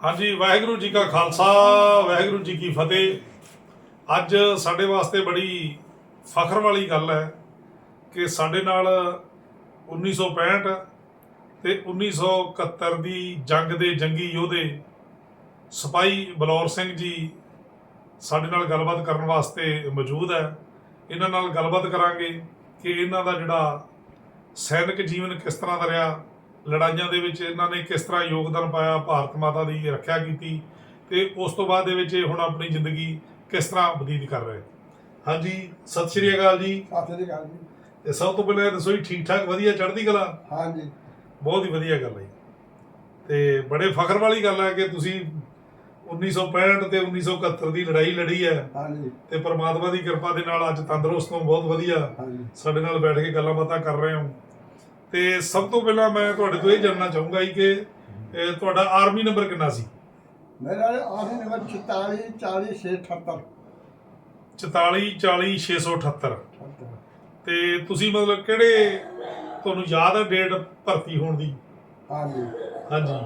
ਹਾਂਜੀ, ਵਾਹਿਗੁਰੂ ਜੀ ਕਾ ਖਾਲਸਾ, ਵਾਹਿਗੁਰੂ ਜੀ ਕੀ ਫਤਿਹ। ਅੱਜ ਸਾਡੇ ਵਾਸਤੇ ਬੜੀ ਫਖਰ ਵਾਲੀ ਗੱਲ ਹੈ ਕਿ ਸਾਡੇ ਨਾਲ 1965 ਤੇ 1971 ਦੀ ਜੰਗ ਦੇ ਜੰਗੀ ਯੋਧੇ ਸਿਪਾਹੀ ਬਲੌਰ ਸਿੰਘ ਜੀ ਸਾਡੇ ਨਾਲ ਗੱਲਬਾਤ ਕਰਨ ਵਾਸਤੇ ਮੌਜੂਦ ਹੈ। ਇਹਨਾਂ ਨਾਲ ਗੱਲਬਾਤ ਕਰਾਂਗੇ ਕਿ ਇਹਨਾਂ ਦਾ ਜਿਹੜਾ ਸੈਨਿਕ ਜੀਵਨ ਕਿਸ ਤਰ੍ਹਾਂ ਦਾ ਰਿਹਾ ਲੜਾਈਆਂ ਦੇ ਵਿੱਚ ਇਹਨਾਂ ਨੇ ਕਿਸ ਤਰ੍ਹਾਂ ਯੋਗਦਾਨ ਪਾਇਆ ਭਾਰਤ ਮਾਤਾ ਦੀ ਰੱਖਿਆ ਕੀਤੀ ਤੇ ਉਸ ਤੋਂ ਬਾਅਦ ਦੇ ਵਿੱਚ ਇਹ ਹੁਣ ਆਪਣੀ ਜ਼ਿੰਦਗੀ ਕਿਸ ਤਰ੍ਹਾਂ ਬਤੀਤ ਕਰ ਰਹੇ? ਹਾਂਜੀ ਸਤਿ ਸ਼੍ਰੀ ਅਕਾਲ ਜੀ। ਸਤਿ ਸ੍ਰੀ ਅਕਾਲ ਜੀ। ਤੇ ਸਭ ਤੋਂ ਪਹਿਲਾਂ ਜੀ ਠੀਕ ਠਾਕ ਵਧੀਆ ਚੜ੍ਹਦੀ ਕਲਾ? ਹਾਂਜੀ। ਬਹੁਤ ਹੀ ਵਧੀਆ ਗੱਲ ਹੈ। ਤੇ ਬੜੇ ਫਖਰ ਵਾਲੀ ਗੱਲ ਹੈ ਕਿ ਤੁਸੀਂ 1965 ਤੇ 1971 ਦੀ ਲੜਾਈ ਲੜੀ ਹੈ ਹਾਂਜੀ। ਤੇ ਪ੍ਰਮਾਤਮਾ ਦੀ ਕਿਰਪਾ ਦੇ ਨਾਲ ਅੱਜ ਤੰਦਰੁਸਤ ਹੋ ਬਹੁਤ ਵਧੀਆ। ਸਾਡੇ ਨਾਲ ਬੈਠ ਕੇ ਗੱਲਾਂ ਬਾਤਾਂ ਕਰ ਰਹੇ ਹੋ। ਤੇ ਸਭ ਤੋਂ ਪਹਿਲਾਂ ਮੈਂ ਤੁਹਾਡੇ ਤੋਂ ਇਹ ਜਾਣਨਾ ਚਾਹੂੰਗਾ ਜੀ ਕਿ ਇਹ ਤੁਹਾਡਾ ਆਰਮੀ ਨੰਬਰ ਕਿੰਨਾ ਸੀ? ਮੇਰਾ ਆਖਰੀ ਨੰਬਰ 44 40 678 44 40 678 ਤੇ ਤੁਸੀਂ ਮਤਲਬ ਕਿਹੜੇ ਤੁਹਾਨੂੰ ਯਾਦ ਹੈ ਡੇਟ ਭਰਤੀ ਹੋਣ ਦੀ? ਹਾਂਜੀ। ਹਾਂਜੀ।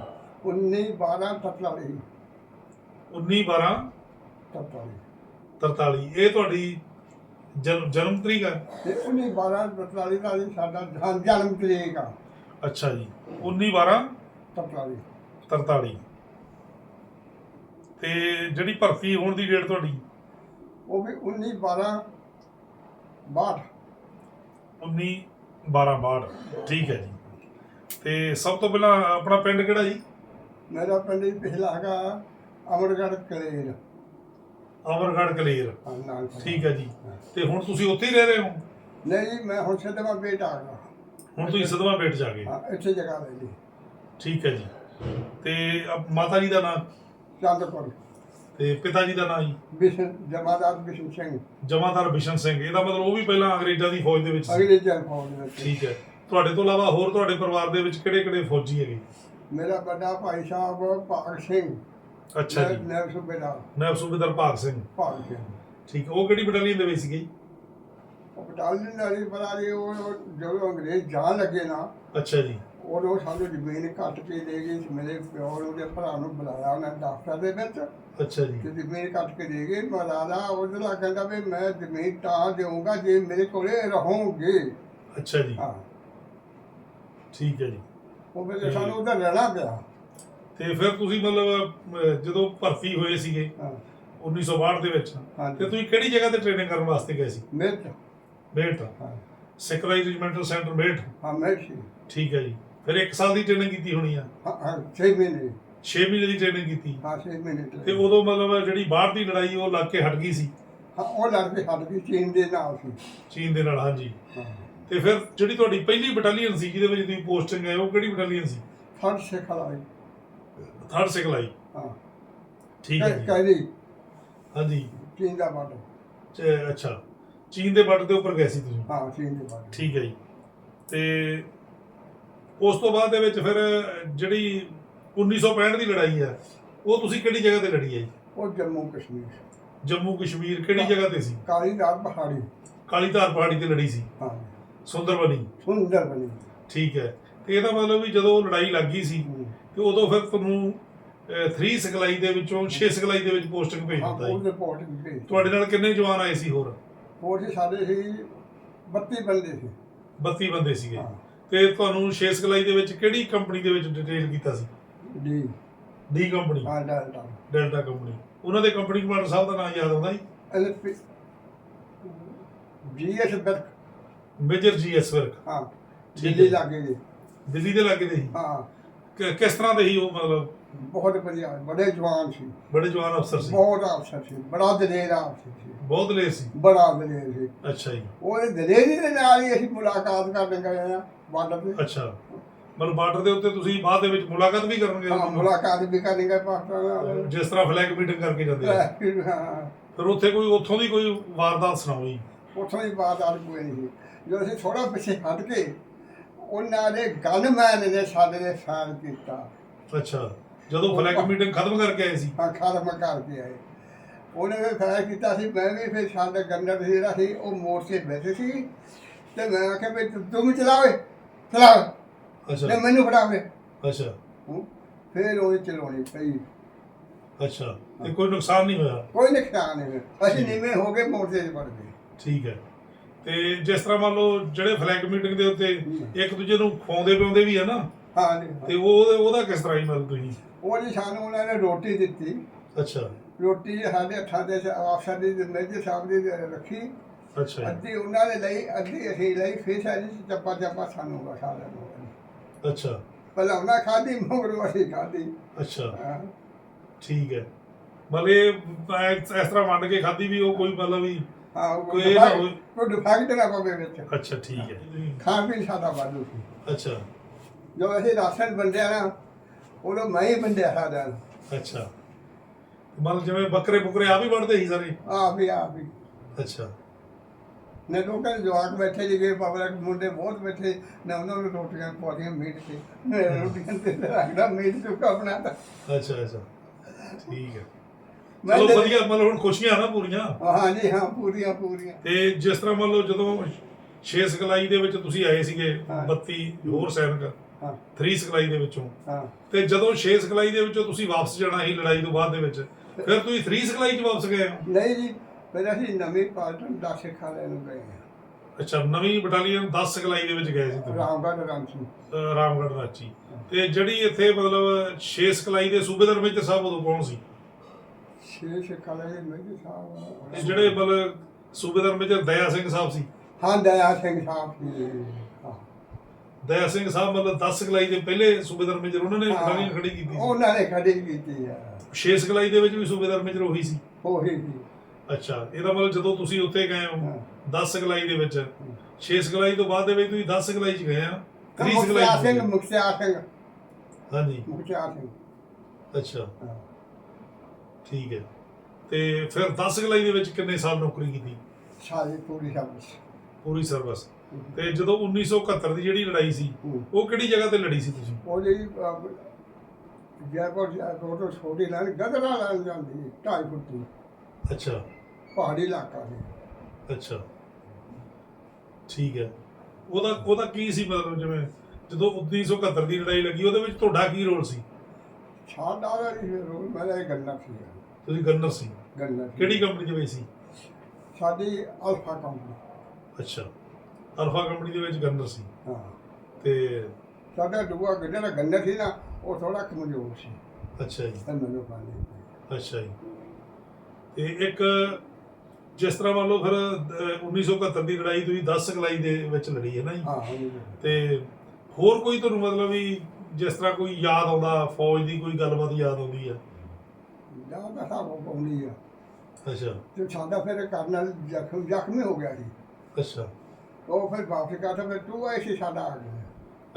19 12 43 19 12 43 43 ਇਹ ਤੁਹਾਡੀ ਜਨਮ ਜਨਮ ਤਰੀਕ ਹੈ ਤੇ 19 12 43 ਦਾ ਜੀ ਸਾਡਾ ਜਨ- ਜਨਮ ਤਰੀਕ ਆ। ਅੱਛਾ ਜੀ। 19 12 43 43 ਤੇ ਜਿਹੜੀ ਭਰਤੀ ਹੋਣ ਦੀ ਡੇਟ ਤੁਹਾਡੀ? ਉਹ ਵੀ 19 12 62 19 12 62 ਠੀਕ ਹੈ ਜੀ। ਤੇ ਸਭ ਤੋਂ ਪਹਿਲਾਂ ਆਪਣਾ ਪਿੰਡ ਕਿਹੜਾ ਜੀ? ਮੇਰਾ ਪਿੰਡ ਜੀ ਪਿਛਲਾ ਹੈਗਾ ਅਮਰਗੜ੍ਹ ਕਲੇਰ। ਅਮਰਗੜ੍ਹ ਕਲੇਰ। ਹਾਂ, ਨਾਲ ਠੀਕ ਹੈ ਜੀ। ਤੇ ਹੁਣ ਤੁਸੀਂ ਉੱਥੇ ਹੀ ਰਹਿ ਰਹੇ ਹੋ? ਨਹੀਂ ਜੀ ਮੈਂ ਹੁਣ ਸਿੱਧਾ ਬੇਟਾ ਆ। ਗਿਆ ਹੁਣ ਤੁਸੀਂ ਸਦਵਾ ਬੇਟ ਜਾ ਗਏ ਹਾਂ ਇੱਥੇ ਜਗ੍ਹਾ ਲੈ ਲਈ। ਠੀਕ ਹੈ ਜੀ। ਤੇ ਅਬ ਮਾਤਾ ਜੀ ਦਾ ਨਾਮ ਚੰਦਪੁਰ ਤੇ ਪਿਤਾ ਜੀ ਦਾ ਨਾਮ ਜੀ? ਬਿਸ਼ਨ ਜਮਾਦਾਰ ਬਿਸ਼ਨ ਸਿੰਘ। ਜਮਾਦਾਰ ਬਿਸ਼ਨ ਸਿੰਘ। ਇਹਦਾ ਮਤਲਬ ਉਹ ਵੀ ਪਹਿਲਾਂ ਅੰਗਰੇਜ਼ਾਂ ਦੀ ਫੌਜ ਦੇ ਵਿੱਚ ਸੀ। ਅਗਲੇ ਜਨ ਫੌਜ ਵਿੱਚ। ਠੀਕ ਹੈ। ਤੁਹਾਡੇ ਤੋਂ ਇਲਾਵਾ ਹੋਰ ਤੁਹਾਡੇ ਪਰਿਵਾਰ ਦੇ ਵਿੱਚ ਕਿਹੜੇ ਕਿਹੜੇ ਫੌਜੀ ਹੈਗੇ? ਮੇਰਾ ਵੱਡਾ ਭਾਈ ਸਾਹਿਬ ਭਾਗ ਸਿੰਘ। ਅੱਛਾ ਜੀ। ਨੈਬ ਸੂਬੇਦਾਰ ਨਾਇਬ ਸੂਬੇਦਾਰ ਭਾਗ ਸਿੰਘ। ਭਾਗ ਸਿੰਘ। ਠੀਕ ਉਹ ਕਿਹੜੀ ਬਟਾਲੀਅਨ ਦੇ ਵਿੱਚ ਸੀਗੇ? ਜੀ? ਉਹ ਬਟਾਲੀਅਨ ਵਾਲੀ ਬਣਾ ਲਈ ਉਹ ਉਹ ਜਦੋਂ ਅੰਗਰੇਜ਼ ਜਾਣ ਲੱਗੇ ਨਾ ਅੱਛਾ ਜੀ। ਉਦੋਂ ਸਾਨੂੰ ਜ਼ਮੀਨ ਕੱਟ ਕੇ ਦੇ ਗਏ ਸੀ। ਮੇਰੇ ਪਿਓ ਨੂੰ ਉਹਦੇ ਭਰਾ ਨੂੰ ਬੁਲਾਇਆ ਉਹਨਾਂ ਦਫ਼ਤਰ ਦੇ ਵਿੱਚ। ਅੱਛਾ ਜੀ। ਕਿ ਜ਼ਮੀਨ ਕੱਟ ਕੇ ਦੇ ਗਏ। ਮਹਾਰਾਜਾ ਉਹਦਾ ਕਹਿੰਦਾ ਵੀ ਮੈਂ ਜ਼ਮੀਨ ਤਾਂ ਦੇਵਾਂਗਾ ਜੇ ਮੇਰੇ ਕੋਲੇ ਰਹੋਗੇ। ਅੱਛਾ ਜੀ। ਹਾਂ। ਠੀਕ ਹੈ ਜੀ। ਉਹ ਵੇਲੇ ਸਾਨੂੰ ਉਹਦਾ ਰਹਿਣਾ ਪਿਆ। ਤੇ ਫਿਰ ਤੁਸੀਂ ਮਤਲਬ ਅਹ, ਜਦੋਂ ਭਰਤੀ ਹੋਏ ਸੀਗੇ ਹਾਂ। 1962 ਦੇ ਵਿੱਚ ਹਾਂਜੀ। ਤੇ ਤੁਸੀਂ ਕਿਹੜੀ ਜਗ੍ਹਾ ਤੇ ਟ੍ਰੇਨਿੰਗ ਕਰਨ ਵਾਸਤੇ ਗਏ ਸੀ? ਮਿਰਚ ਬੇਟ ਹਾਂ। ਸਿੱਖ ਰਾਜ ਰੈਜੀਮੈਂਟਲ ਸੈਂਟਰ ਬੇਟ ਹਾਂ ਮਿਰਚ ਠੀਕ ਹੈ ਜੀ। ਫਿਰ 1 ਸਾਲ ਦੀ ਟ੍ਰੇਨਿੰਗ ਕੀਤੀ ਹੋਣੀ ਆ? ਹਾਂ ਹਾਂ ਛੇ ਮਹੀਨੇ। 6 ਮਹੀਨੇ ਦੀ ਟ੍ਰੇਨਿੰਗ ਕੀਤੀ। ਹਾਂ ਛੇ ਮਹੀਨੇ ਤੇ ਉਦੋਂ ਮਤਲਬ ਜਿਹੜੀ ਬਾਹਰ ਦੀ ਲੜਾਈ ਉਹ ਲੱਗ ਕੇ ਹਟ ਗਈ ਸੀ? ਹਾਂ ਉਹ ਲੜਕੇ ਹੱਟ ਗਈ ਚੀਨ ਦੇ ਨਾਲ ਸੀ। ਚੀਨ ਦੇ ਨਾਲ ਹਾਂਜੀ। ਹਾਂ। ਤੇ ਫਿਰ ਜਿਹੜੀ ਤੁਹਾਡੀ ਪਹਿਲੀ ਬਟਾਲੀਅਨ ਸੀ ਜਿਹਦੇ ਵਿੱਚ ਤੁਸੀਂ ਪੋਸਟਿੰਗ ਹੈ ਉਹ ਕਿਹੜੀ ਬਟਾਲੀਅਨ ਸੀ? ਫੜ ਸਿੱਖ ਲਾਈ ਥਰਡ ਸਿਖਲਾਈ। ਹਾਂ। ਠੀਕ ਹੈ ਜੀ। ਕਹਿੰਦੀ ਹਾਂਜੀ। ਚੀਨ ਦਾ ਬਾਰਡਰ ਚ- ਅੱਛਾ। ਚੀਨ ਦੇ ਬਾਰਡਰ ਦੇ ਉੱਪਰ ਗਏ ਸੀ ਤੁਸੀਂ? ਹਾਂ ਚੀਨ ਦੇ ਬਾਰਡਰ ਠੀਕ ਹੈ ਜੀ। ਤੇ ਉਸ ਤੋਂ ਬਾਅਦ ਦੇ ਵਿੱਚ ਫਿਰ ਜਿਹੜੀ 1965 ਦੀ ਲੜਾਈ ਹੈ ਉਹ ਤੁਸੀਂ ਕਿਹੜੀ ਜਗ੍ਹਾ ਤੇ ਲੜੀ ਹੈ ਜੀ? ਉਹ ਜੰਮੂ ਕਸ਼ਮੀਰ। ਜੰਮੂ ਕਸ਼ਮੀਰ ਕਿਹੜੀ ਜਗ੍ਹਾ ਤੇ ਸੀ? ਕਾਲੀਦਾਰ ਪਹਾੜੀ ਕਾਲੀ ਧਾਰ ਪਹਾੜੀ। ਤੇ ਲੜੀ ਸੀ। ਹਾਂ। ਸੁੰਦਰਬਨੀ। ਸੁੰਦਰ ਬਣੀ ਠੀਕ ਹੈ। ਤੇ ਇਹਦਾ ਮਤਲਬ ਵੀ ਜਦੋਂ ਲੜਾਈ ਲੱਗੀ ਸੀ। ਤੇ ਉਦੋਂ ਫਿਰ ਤੁਹਾਨੂੰ 3 ਸਿਖਲਾਈ ਦੇ ਵਿੱਚੋਂ 6 ਸਿਖਲਾਈ ਦੇ ਵਿੱਚ ਪੋਸਟਿੰਗ ਭੇਜ ਹਾਂ ਦਿੱਤਾ ਜੀ ਰਿਪੋਰਟ ਵੀ ਤੁਹਾਡੇ ਨਾਲ ਕਿੰਨੇ ਜਵਾਨ ਆਏ ਸੀ ਹੋਰ? ਉਹ ਜੀ ਸਾਡੇ ਸੀ 32 ਬੰਦੇ ਸੀ। 32 ਬੰਦੇ ਸੀਗੇ। ਹਾਂ। ਤੇ ਤੁਹਾਨੂੰ 6 ਸਿਖਲਾਈ ਦੇ ਵਿੱਚ ਕਿਹੜੀ ਕੰਪਨੀ ਦੇ ਵਿੱਚ ਡਿਟੇਲ ਕੀਤਾ ਸੀ? ਜੀ ਡੀ ਕੰਪਨੀ ਹਾਂ ਡਾਲਟਾ ਡੈਲਟਾ ਕੰਪਨੀ ਉਹਨਾਂ ਦੇ ਕੰਪਨੀ ਕਮਾਂਡਰ ਸਾਹਿਬ ਦਾ ਨਾਮ ਯਾਦ ਆਉਂਦਾ ਜੀ? ਐਲਪੀ ਜੀਐਸ ਬਰਕ ਮੇਜਰ ਜੀ ਐਸ ਵਰਕ ਹਾਂ ਠੀਕ ਦਿੱਲੀ ਹੈ। ਲਾਗੇ ਜੀ। ਦਿੱਲੀ ਦੇ ਲਾਗੇ ਦੇ ਸੀ ਹਾਂ। ਕਿ- ਕਿਸ ਤਰ੍ਹਾਂ ਦੇ ਸੀ ਉਹ ਮਤਲਬ? ਬਹੁਤ ਵਧੀਆ ਬੜੇ ਜਵਾਨ ਸੀ। ਬੜੇ ਜਵਾਨ ਅਫਸਰ ਸੀ। ਬਹੁਤ ਅਫਸਰ ਸੀ ਬੜਾ ਦਲੇਰ ਅਫਸਰ ਸੀ। ਬਹੁਤ ਲੇਰ ਸੀ? ਬੜਾ ਦਲੇਰ ਸੀ। ਅੱਛਾ ਜੀ। ਉਹਦੇ ਦਲੇਰੀ ਦੇ ਨਾਲ ਹੀ ਅਸੀਂ ਮੁਲਾਕਾਤ ਕਰਨ ਗਏ ਆ ਬਾਰਡਰ ਤੇ। ਅੱਛਾ। ਮਤਲਬ ਬਾਰਡਰ ਦੇ ਉੱਤੇ ਤੁਸੀਂ ਬਾਅਦ ਦੇ ਵਿੱਚ ਮੁਲਾਕਾਤ ਵੀ ਕਰਨਗੇ? ਹਾਂ ਮੁਲਾਕਾਤ ਵੀ ਕਰਨ ਗਏ ਪਾਕਿਸਤਾਨ ਨਾਲ। ਜਿਸ ਤਰ੍ਹਾਂ ਫਲੈਗ ਮੀਟਿੰਗ ਕਰਕੇ ਜਾਂਦੇ ਆ। ਹਾਂ। ਫਿਰ ਉੱਥੇ ਕੋਈ ਉੱਥੋਂ ਦੀ ਕੋਈ ਵਾਰਦਾਤ ਸੁਣਾਓ ਜੀ? ਉੱਥੋਂ ਦੀ ਬਾਤ ਆ ਕੋਈ ਨਹੀਂ। ਸੀ ਜਦੋਂ ਅਸੀਂ ਥੋੜਾ ਪਿੱਛੇ ਹਟ ਕੇ ਉਹਨਾਂ ਦੇ ਗਨਮੈਨ ਨੇ ਸਾਡੇ ਦੇ ਫਾਇਰ ਕੀਤਾ। ਅੱਛਾ ਜਦੋਂ ਫਲੈਗ ਮੀਟਿੰਗ ਖਤਮ ਕਰਕੇ ਆਏ ਸੀ? ਹਾਂ ਖਾਦਮ ਕਰਕੇ ਆਏ। ਉਹਨੇ ਵੀ ਫਾਇਰ ਕੀਤਾ ਸੀ ਮੈਂ ਵੀ ਫਿਰ ਸਾਡੇ ਗੰਡਰ ਸੀ ਜਿਹੜਾ ਸੀ ਉਹ ਮੋਰਚੇ ਬੈਠੇ ਸੀ। ਤੇ ਮੈਂ ਆਖਿਆ ਵੀ ਤੂੰ- ਤੂੰ ਵੀ ਚਲਾਵੇ ਚਲਾ। ਅੱਛਾ। ਤੇ ਮੈਨੂੰ ਫੜਾਵੇ ਅੱਛਾ। ਫਿਰ ਉਹ ਚਲਾਉਣੀ ਪਈ। ਅੱਛਾ ਤੇ ਕੋਈ ਨੁਕਸਾਨ ਨਹੀਂ ਹੋਇਆ? ਕੋਈ ਨੁਕਸਾਨ ਨਹੀਂ ਅਸੀਂ ਨੀਵੇਂ ਹੋ ਕੇ ਮੋਰਚੇ 'ਚ ਵੜ ਗਏ। ਠੀਕ ਹੈ। ਤੇ ਜਿਸ ਤਰ੍ਹਾਂ ਮੰਨ ਲਓ ਜਿਹੜੇ ਫਲੈਗ ਮੀਟਿੰਗ ਦੇ ਉੱਤੇ ਇੱਕ ਦੂਜੇ ਨੂੰ ਖਵਾਉਂਦੇ ਪਿਆਉਂਦੇ ਵੀ ਆ ਨਾ ਹਾਂ ਜੀ ਤੇ ਉਹ ਉਹਦਾ ਕਿਸ ਤਰ੍ਹਾਂ ਹੀ ਮਤਲਬ ਤੁਸੀਂ? ਉਹ ਜੀ ਸਾਨੂੰ ਉਹਨਾਂ ਨੇ ਰੋਟੀ ਦਿੱਤੀ। ਅੱਛਾ। ਰੋਟੀ ਸਾਡੇ ਹੱਥਾਂ ਦੇ ਅਫਸਰ ਦੀ ਮੇਜਰ ਸਾਹਿਬ ਦੀ ਰੱਖੀ। ਅੱਛਾ। ਜੀ, ਅੱਧੀ ਉਹਨਾਂ ਨੇ ਲਈ ਅੱਧੀ ਅਸੀਂ ਲਈ ਫਿਰ ਸਾਡੀ ਚੱਪਾ ਚੱਪਾ ਸਾਨੂੰ ਵਖਾ ਲੈਣਾ ਅੱਛਾ। ਪਹਿਲਾਂ ਉਹਨਾਂ ਖਾਧੀ ਮਗਰੋਂ ਅਸੀਂ ਖਾਧੀ। ਅੱਛਾ। ਹਾਂ। ਠੀਕ ਹੈ। ਮਤਲਬ ਇਹ ਇਸ ਇਸ ਤਰ੍ਹਾਂ ਵੰਡ ਕੇ ਖਾਧੀ ਵੀ ਉਹ ਕੋਈ ਮਤਲਬ ਵੀ ਹਾਂ ਉਹ ਕੋਈ ਇਹ ਨਾ ਹੋਏ- ਕੋਈ ਡਿਫੈਕਟ ਨਾ ਪਵੇ ਵਿੱਚ। ਅੱਛਾ ਠੀਕ ਹੈ। ਖਾਣ ਪੀਣ ਸਾਡਾ ਵਾਧੂ ਸੀ। ਅੱਛਾ। ਜੋ ਅਸੀਂ ਰਾਸ਼ਨ ਵੰਡਿਆ ਨਾ ਉਦੋਂ ਮੈਂ ਹੀ ਵੰਡਿਆ ਸਾਡਾ। ਅੱਛਾ। ਮਤਲਬ ਜਿਵੇਂ ਬੱਕਰੇ ਬੁਕਰੇ ਆ ਵੀ ਵੜਦੇ ਸੀ ਸਾਰੇ? ਆ ਵੀ ਆ ਵੀ ਅੱਛਾ। ਨੇ ਲੋਕਾਂ ਦੇ ਜਵਾਕ ਬੈਠੇ ਜਿਗੇ ਪਬਲਿਕ ਮੁੰਡੇ ਬਹੁਤ ਬੈਠੇ ਨਾ ਉਹਨਾਂ ਨੂੰ ਰੋਟੀਆਂ ਪਵਾਦੀਆਂ ਮੀਟ ਤੇ। ਮੈਂ ਰੋਟੀਆਂ ਤੇ ਰੱਖਦਾ ਮੀਟ ਚੁੱਕਾ ਬਣਾਤਾ। ਅੱਛਾ ਅੱਛਾ। ਠੀਕ ਹੈ। ਮੈਂ ਚਲੋ ਤੇ- ਵਧੀਆ ਮਤਲਬ ਹੁਣ ਖੁਸ਼ੀਆਂ ਨਾ ਪੂਰੀਆਂ। ਹਾਂ ਜੀ ਹਾਂ ਪੂਰੀਆਂ ਪੂਰੀਆਂ। ਤੇ ਜਿਸ ਤਰ੍ਹਾਂ ਮੰਨ ਲਓ ਜਦੋਂ ਛੇ ਸਿਖਲਾਈ ਦੇ ਵਿੱਚ ਤੁਸੀਂ ਆਏ ਸੀਗੇ ਹਾਂ। 32 ਹੋਰ ਸੈਨਿਕ ਹਾਂ। 3 ਸਿਖਲਾਈ ਦੇ ਵਿੱਚੋਂ। ਹਾਂ। ਤੇ ਜਦੋਂ ਛੇ ਸਿਖਲਾਈ ਦੇ ਵਿੱਚੋਂ ਤੁਸੀਂ ਵਾਪਸ ਜਾਣਾ ਸੀ ਲੜਾਈ ਤੋਂ ਬਾਅਦ ਦੇ ਵਿੱਚ ਫਿਰ ਤੁਸੀਂ 3 ਸਿਖਲਾਈ 'ਚ ਵਾਪਸ ਗਏ ਹੋ? ਨਹੀਂ ਜੀ ਫਿਰ ਅਸੀਂ ਨਵੀਂ ਪਾਲਟਨ ਦਾ ਸਿੱਖਾ ਲੈਣ ਗਏ ਹਾਂ। ਅੱਛਾ ਨਵੀਂ ਬਟਾਲੀਅਨ 10 ਸਿਖਲਾਈ ਦੇ ਵਿੱਚ ਗਏ ਸੀ ਤੁਸੀਂ? ਰਾਮਗੜ੍ਹ ਅਹ ਰਾਮਗੜ੍ਹ ਰਾਂਚੀ। ਤੇ ਜਿਹੜੀ ਇੱਥੇ ਮਤਲਬ ਛੇ ਸਿਖਲਾਈ ਦੇ ਸੂਬੇਦਾਰ ਮੇਜਰ ਸਾਹਿਬ ਉਦੋਂ ਕੌਣ ਸੀ? ਛੇ ਸਿੱਖਾ ਲੈ ਕੇ ਮੇਜਰ ਸਾਹਿਬ ਤੇ ਜਿਹੜੇ ਮਤਲਬ ਸੂਬੇਦਾਰ ਮੇਜਰ ਦਇਆ ਸਿੰਘ ਸਾਹਿਬ ਸੀ? ਹਾਂ ਦਇਆ ਸਿੰਘ ਸਾਹਿਬ ਸੀ ਹਾਂ। ਦਇਆ ਸਿੰਘ ਸਾਹਿਬ ਮਤਲਬ 10 ਸਿਖਲਾਈ ਦੇ ਪਹਿਲੇ ਸੂਬੇਦਾਰ ਮੇਜਰ ਉਹਨਾਂ ਨੇ ਬਟਾਲੀਅਨ ਖੜੀ ਕੀਤੀ ਸੀ? ਉਹਨਾਂ ਨੇ ਖੜੀ ਕੀਤੀ ਹੈ ਛੇ ਸਿਖਲਾਈ ਦੇ ਵਿੱਚ ਵੀ ਸੂਬੇਦਾਰ ਮੇਜਰ ਉਹੀ ਸੀ? ਉਹੀ ਸੀ। ਅੱਛਾ ਇਹਦਾ ਮਤਲਬ ਜਦੋਂ ਤੁਸੀਂ ਉੱਥੇ ਗਏ ਹੋ ਹਾਂ। 10 ਸਿਖਲਾਈ ਦੇ ਵਿੱਚ 6 ਸਿਖਲਾਈ ਤੋਂ ਬਾਅਦ ਦੇ ਵਿੱਚ ਤੁਸੀਂ 10 ਸਿਖਲਾਈ 'ਚ ਗਏ ਆ 3 ਮੁਖਤਿਆਰ ਸਿਖਲਾਈ ਸਿੰਘ ਗਏ। ਮੁਖਤਿਆਰ ਸਿੰਘ। ਹਾਂਜੀ। ਮੁਖਤਿਆਰ ਸਿੰਘ। ਅੱਛਾ। ਹਾਂ। ਠੀਕ ਹੈ। ਤੇ ਫਿਰ 10 ਸਿਖਲਾਈ ਦੇ ਵਿੱਚ ਕਿੰਨੇ ਸਾਲ ਨੌਕਰੀ ਕੀਤੀ? ਸਾਰੀ ਪੂਰੀ ਸ਼ਬਦ ਪੂਰੀ ਸਰਵਿਸ ਤੇ ਜਦੋਂ 1971 ਦੀ ਜਿਹੜੀ ਲੜਾਈ ਸੀ ਹੂੰ। ਉਹ ਕਿਹੜੀ ਜਗ੍ਹਾ ਤੇ ਲੜੀ ਸੀ ਤੁਸੀਂ? ਉਹ ਜਿਹੜੀ ਜੈਪੁਰ ਤੋਂ ਛੋਟੀ ਲੈਣ ਗਦਰਾ ਲੈਣ ਜਾਂਦੀ ਢਾਈ ਫੁੱਟ ਦੀ। ਅੱਛਾ। ਪਹਾੜੀ ਇਲਾਕਾ ਸੀ। ਅੱਛਾ। ਠੀਕ ਹੈ। ਉਹਦਾ ਉਹਦਾ ਕੀ ਸੀ ਮਤਲਬ ਜਿਵੇਂ ਜਦੋਂ 1971 ਦੀ ਲੜਾਈ ਲੱਗੀ ਉਹਦੇ ਵਿੱਚ ਤੁਹਾਡਾ ਕੀ ਰੋਲ ਸੀ? ਸਾਡਾ ਦਾ ਇਹ ਰੋਲ ਮੇਰਾ ਗੰਨਾ ਸੀ ਤੁਸੀਂ ਗਨਰ ਸੀ। ਗੰਨਾ। ਕਿਹੜੀ ਕੰਪਨੀ ਦੇ ਵਿੱਚ ਸੀ? ਸਾਡੀ ਅਲਫਾ ਕੰਪਨੀ ਅੱਛਾ। ਅਲਫਾ ਕੰਪਨੀ ਦੇ ਵਿੱਚ ਗਨਰ ਸੀ। ਹਾਂ। ਤੇ ਸਾਡਾ ਦੂਆ ਜਿਹੜਾ ਗੰਨਾ ਸੀ ਨਾ ਉਹ ਥੋੜਾ ਕਮਜ਼ੋਰ ਸੀ। ਅੱਛਾ ਜੀ। ਤੇ ਮੈਨੂੰ ਪਾਣੀ ਅੱਛਾ ਜੀ। ਤੇ ਇੱਕ ਜਿਸ ਤਰ੍ਹਾਂ ਮੰਨ ਲਓ ਫਿਰ ਅਹ, 1971 ਦੀ ਲੜਾਈ ਤੁਸੀਂ 10 ਸਿਖਲਾਈ ਦੇ ਵਿੱਚ ਲੜੀ ਹੈ ਨਾ ਜੀ। ਹਾਂ ਹਾਂ ਤੇ ਹੋਰ ਕੋਈ ਤੁਹਾਨੂੰ ਮਤਲਬ ਵੀ ਜਿਸ ਤਰ੍ਹਾਂ ਕੋਈ ਯਾਦ ਆਉਂਦਾ ਫੌਜ ਦੀ ਕੋਈ ਗੱਲਬਾਤ ਯਾਦ ਆਉਂਦੀ ਆ ਜਾਂ ਤਾਂ ਸਭ ਪਾਉਂਦੀ ਆ। ਅੱਛਾ। ਤੇ ਸਾਡਾ ਫਿਰ ਕਰਨਲ ਜ਼ਖਮ ਜ਼ਖਮੀ ਹੋ ਗਿਆ ਸੀ ਅੱਛਾ। ਉਹ ਫਿਰ ਵਾਪਸ ਕਰਦਾ ਫਿਰ ਤੂੰ ਐਸੀ ਸਾਡਾ ਆ ਗਿਆ।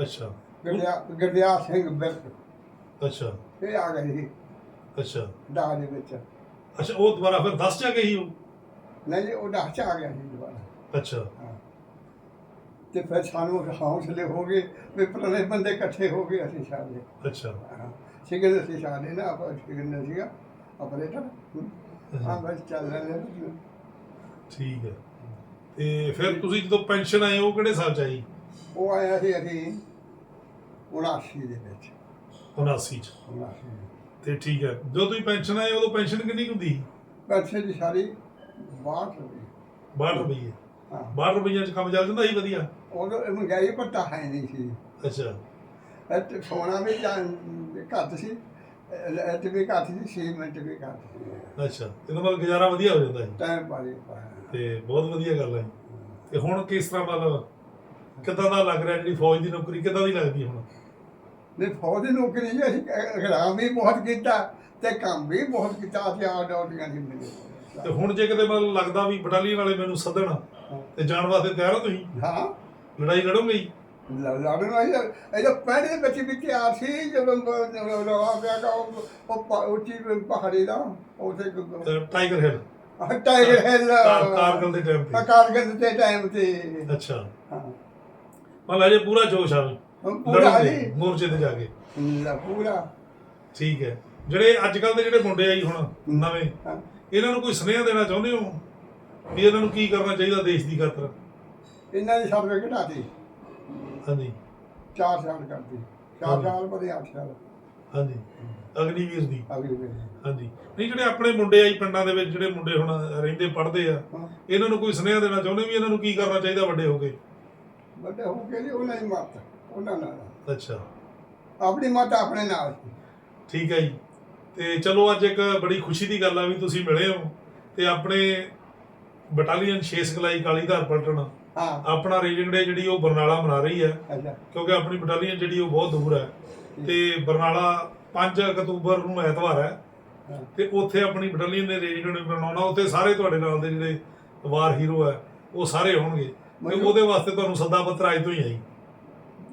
ਅੱਛਾ। ਗਰਦਿਆ ਗਰਦਿਆ ਸਿੰਘ ਬਿਰਕ। ਅੱਛਾ। ਇਹ ਆ ਗਏ ਸੀ ਅੱਛਾ। ਦਾਹ ਦੇ ਵਿੱਚ। ਅੱਛਾ ਉਹ ਦੁਬਾਰਾ ਫਿਰ 10 ਚ ਆ ਗਈ ਉਹ। ਨਹੀਂ ਜੀ, ਉਹ ਦਾਹ ਚ ਆ ਗਿਆ ਸੀ ਦੁਬਾਰਾ। ਅੱਛਾ। ਹਾਂ। ਤੇ ਫਿਰ ਸਾਨੂੰ ਹੌਸਲੇ ਹੋ ਗਏ ਵੀ ਪੁਰਾਣੇ ਬੰਦੇ ਇਕੱਠੇ ਹੋ ਗਏ ਅਸੀਂ ਸਾਰੇ। ਅੱਛਾ। ਹਾਂ। ਸਿਗਨ ਅਸੀਂ ਸਾਰੇ ਨਾ ਆਪਾਂ ਸਿਗਨ ਸੀਗਾ। ਆਪਰੇਟਰ ਹਾਂ? ਬਸ ਚੱਲ ਰਹੇ ਨੇ ਠੀਕ ਹੈ। ਤੇ ਫਿਰ ਤੁਸੀਂ ਜਦੋਂ ਪੈਨਸ਼ਨ ਆਏ ਉਹ ਕਿਹੜੇ ਸਾਲ ਚ ਆਈ? ਉਹ ਆਇਆ ਸੀ ਅਸੀਂ 79 ਦੇ ਵਿੱਚ। 79 ਚ। 79 ਤੇ ਠੀਕ ਹੈ। ਜਦੋਂ ਤੁਸੀਂ ਪੈਨਸ਼ਨ ਆਏ ਉਦੋਂ ਪੈਨਸ਼ਨ ਕਿੰਨੀ ਹੁੰਦੀ ਪੈਸੇ ਦੀ ਸਾਰੀ ਬਾਤ ਹੋ ਗਈ 62 ਰੁਪਏ ਹਾਂ। 62 ਰੁਪਈਆਂ ਚ ਕੰਮ ਚੱਲ ਜਾਂਦਾ ਸੀ ਵਧੀਆ? ਉਦੋਂ ਮਹਿੰਗਾਈ ਪੱਤਾ ਹੈ ਨਹੀਂ ਸੀ। ਅੱਛਾ। ਇੱਥੇ ਸੋਨਾ ਵੀ ਘੱਟ ਸੀ। ਇੱਥੇ ਵੀ ਘੱਟ ਸੀ ਸੀਮੈਂਟ ਵੀ ਘੱਟ ਸੀ। ਅੱਛਾ ਇਹਦਾ ਮਤਲਬ ਗੁਜ਼ਾਰਾ ਵਧੀਆ ਹੋ ਜਾਂਦਾ ਸੀ? ਟਾਈਮ ਪਾਰੀ ਪਾਇਆ ਤੇ ਬਹੁਤ ਵਧੀਆ ਗੱਲ ਹੈ। ਤੇ ਹੁਣ ਕਿਸ ਤਰ੍ਹਾਂ ਮਤਲਬ ਕਿੱਦਾਂ ਦਾ ਲੱਗ ਰਿਹਾ ਜਿਹੜੀ ਫੌਜ ਦੀ ਨੌਕਰੀ ਕਿੱਦਾਂ ਦੀ ਲੱਗਦੀ ਹੈ ਹੁਣ? ਨੇ ਫੌਜ ਦੀ ਨੌਕਰੀ ਜੀ ਅਸੀਂ ਹਰਾਮ ਵੀ ਬਹੁਤ ਕੀਤਾ ਤੇ ਕੰਮ ਵੀ ਬਹੁਤ ਕੀਤਾ ਤੇ ਆ ਡਿਊਟੀਆਂ ਨਹੀਂ ਤੇ ਮਿਲੇ ਹੁਣ ਜੇ ਕਿਤੇ ਮਤਲਬ ਲੱਗਦਾ ਵੀ ਬਟਾਲੀਅਨ ਵਾਲੇ ਮੈਨੂੰ ਸੱਦਣ ਤੇ ਜਾਣ ਵਾਸਤੇ ਤਿਆਰ ਹੋ ਤੁਸੀਂ? ਹਾਂ। ਲੜਾਈ ਲੜੋਗੇ ਲੜਨ ਵਾਲੀ ਇਹਦਾ ਪਹਿਲੇ ਦੇ ਬੱਚੇ ਵੀ ਤਿਆਰ ਸੀ ਜਦੋਂ ਰਵਾ ਪਿਆ ਗਾ ਉਹ ਉਹ ਪ- ਉੱਚੀ ਪਹਾੜੀ ਦਾ ਉਥੇ ਤੇ ਟਾਈਗਰ ਹਿੱਲ। Tiger Hill. ਕਾਰ- ਕਾਰਗਿਲ ਦੇ ਟਾਈਮ ਤੇ। ਕਾਰਗਲ ਦੇ ਟਾਈਮ ਤੇ। ਅੱਛਾ। ਹਾਂ। ਮਤਲਬ ਅਜੇ ਪੂਰਾ ਜੋਸ਼ ਆ। ਵੀ ਹੁਣ ਪੂਰਾ ਲੜੋਗੇ ਜੀ। ਮੋਰਚੇ ਤੇ ਜਾ ਕੇ। ਲ- ਪੂਰਾ। ਠੀਕ ਹੈ। ਜਿਹੜੇ ਅੱਜ ਕੱਲ ਦੇ ਜਿਹੜੇ ਮੁੰਡੇ ਆਈ ਹੁਣ ਨਵੇਂ ਹਾਂ। ਇਹਨਾਂ ਨੂੰ ਕੋਈ ਸੁਨੇਹਾ ਦੇਣਾ ਚਾਹੁੰਦੇ ਹੋ? ਵੀ ਇਹਨਾਂ ਨੂੰ ਕੀ ਕਰਨਾ ਚਾਹੀਦਾ ਦੇਸ਼ ਦੀ ਖਾਤਰ? ਇਹਨਾਂ ਦੀ ਸਰਵੇ ਘਟਾਤੀ ਹਾਂਜੀ। 4 ਸਾਲ 4 ਹਾਂਜੀ। ਸਾਲ ਬਦੇ 8 ਸਾਲ। ਹਾਂਜੀ। ਅਗਨੀਵੀਰ ਦੀ। ਅਗਲੀ ਵਾਰੀ ਹਾਂਜੀ। ਨਹੀਂ ਜਿਹੜੇ ਆਪਣੇ ਮੁੰਡੇ ਆਈ ਪਿੰਡਾਂ ਦੇ ਵਿੱਚ ਜਿਹੜੇ ਮੁੰਡੇ ਹੁਣ ਰਹਿੰਦੇ ਪੜ੍ਹਦੇ ਆ ਹਾਂ। ਇਹਨਾਂ ਨੂੰ ਕੋਈ ਸੁਨੇਹਾ ਦੇਣਾ ਚਾਹੁੰਦੇ ਵੀ ਇਹਨਾਂ ਨੂੰ ਕੀ ਕਰਨਾ ਚਾਹੀਦਾ ਵੱਡੇ ਹੋ ਕੇ? ਵੱਡੇ ਹੋ ਕੇ ਜੀ ਉਹਨਾਂ ਦੀ ਮੱਤ ਉਹਨਾਂ ਨਾਲ। ਅੱਛਾ। ਆਪਣੀ ਮੱਤ ਆਪਣੇ ਨਾਲ। ਠੀਕ ਹੈ ਜੀ। ਤੇ ਚਲੋ ਅੱਜ ਇੱਕ ਬੜੀ ਖੁਸ਼ੀ ਦੀ ਗੱਲ ਆ ਵੀ ਤੁਸੀਂ ਮਿਲੇ ਹੋ ਤੇ ਆਪਣੇ ਬਟਾਲੀਅਨ ਛੇ ਸਿਖਲਾਈ ਕਾਲੀ ਧਾਰ ਪਲਟਣ ਹਾਂ। ਆਪਣਾ ਰੀਜਨ ਡੇ ਜਿਹੜੀ ਉਹ ਬਰਨਾਲਾ ਮਨਾ ਰਹੀ ਹੈ। ਅੱਛਾ। ਕਿਉਂਕਿ ਆਪਣੀ ਬਟਾਲੀਅਨ ਜਿਹੜੀ ਉਹ ਬਹੁਤ ਦੂਰ ਹੈ। ਤੇ ਬਰਨਾਲਾ 5 ਅਕਤੂਬਰ ਨੂੰ ਐਤਵਾਰ ਹੈ। ਤੇ ਉੱਥੇ ਆਪਣੀ ਬਟਾਲੀਅਨ ਦੇ ਰੇਜੀਮੈਂਟ ਬਣਾਉਣਾ ਉੱਥੇ ਸਾਰੇ ਤੁਹਾਡੇ ਨਾਲ ਦੇ ਜਿਹੜੇ ਵਾਰ ਹੀਰੋ ਹੈ ਉਹ ਸਾਰੇ ਹੋਣਗੇ ਤੇ ਉਹਦੇ ਵਾਸਤੇ ਤੁਹਾਨੂੰ ਸੱਦਾ ਪੱਤਰ ਅੱਜ ਤੋਂ ਹੀ ਆਈ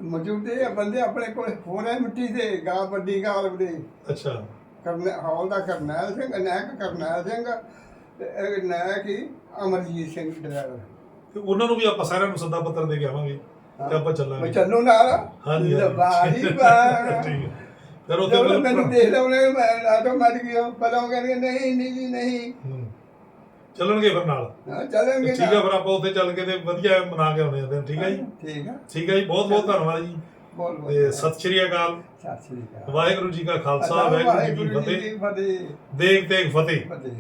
ਮੌਜੂਦੇ ਬੰਦੇ ਆਪਣੇ ਕੋਲ ਹੋਰ ਹੈ ਮਿੱਟੀ ਦੇ ਗਾ ਵੱਡੀ ਗਾਲ ਦੇ ਅੱਛਾ। ਕਰਨੇ ਹਾਲ ਦਾ ਕਰਨੈਲ ਸਿੰਘ ਨੈਕ ਕਰਨੈਲ ਸਿੰਘ ਤੇ ਇਹ ਨੈਕ ਹੀ ਅਮਰਜੀਤ ਸਿੰਘ ਡਰਾਈਵਰ। ਤੇ ਉਹਨਾਂ ਨੂੰ ਵੀ ਆਪਾਂ ਸਾਰਿਆਂ ਨੂੰ ਸੱਦਾ ਪੱਤਰ ਦੇ ਕੇ ਆਵਾਂਗੇ ਤੇ ਆਪਾਂ ਮੈਂ ਚੱਲਾਂਗੇ ਚੱਲੂ ਨਾਲ? ਹਾਂਜੀ ਬਾਰੀ ਬਾ ਠੀਕ ਹੈ। ਫਿਰ ਉੱਥੇ ਜਦੋਂ ਮੈਨੂੰ ਦੇਖ ਲਵਣੇ ਮੈਂ ਆਟੋਮੈਟਿਕ ਪਤਾ ਕਹਿੰਦੇ ਨਹੀਂ ਨਹੀਂ ਜੀ ਨਹੀਂ। ਹੂੰ। ਚੱਲਣਗੇ ਫਿਰ ਨਾਲ। ਹਾਂ ਚੱਲਾਂਗੇ ਠੀਕ ਹੈ ਫਿਰ ਆਪਾਂ ਉੱਥੇ ਚੱਲ ਕੇ ਤੇ ਵਧੀਆ ਮਨਾ ਕੇ ਆਉਣੇ ਆ ਦਿਨ ਠੀਕ ਹੈ ਜੀ? ਠੀਕ ਹੈ। ਠੀਕ ਹੈ ਜੀ ਬਹੁਤ ਬਹੁਤ ਧੰਨਵਾਦ ਜੀ। ਬੋਲ ਬੋਲ ਤੇ ਸਤਿ ਸ਼੍ਰੀ ਅਕਾਲ। ਸਤਿ ਸ੍ਰੀ ਅਕਾਲ। ਵਾਹਿਗੁਰੂ ਜੀ ਕਾ ਖਾਲਸਾ ਵਾਹਿਗੁਰੂ ਜੀ ਕੀ ਫਤਿਹ। ਤੇਗ ਫਤਿਹ। ਫਤਿਹ